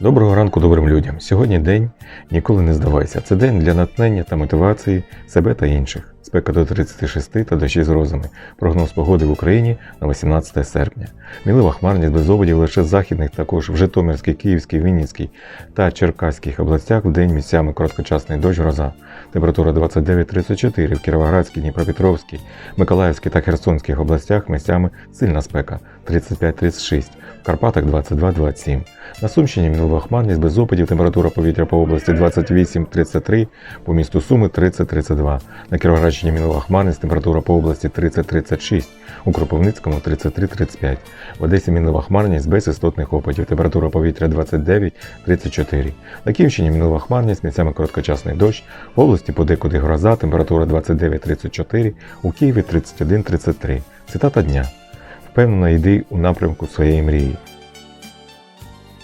Доброго ранку добрим людям. Сьогодні день ніколи не здавайся. Це день для натхнення та мотивації себе та інших. Спека до 36 та дощі з розами. Прогноз погоди в Україні на 18 серпня. Мінлива хмарність без опадів лише західних, також в Житомирській, Київській, Вінницькій та Черкаських областях в день місцями короткочасний дощ гроза. Температура 29-34 в Кіровоградській, Дніпропетровській, Миколаївській та Херсонських областях місцями сильна спека 35-36, в Карпатах 22-27. На Сумщині мінлива хмарність без опадів, температура повітря по області 28-33, по місту Суми 30-32. На Кіровоградщині мінлива хмарність, температура по області 30-36, у Кропивницькому 33-35. В Одесі мінлива хмарність без істотних опадів, температура повітря 29-34. На Київщині мінлива хмарність, місцями короткочасний дощ, в області подекуди гроза, температура 29-34, у Києві 31-33. Цитата дня. Впевнено йди у напрямку своєї мрії.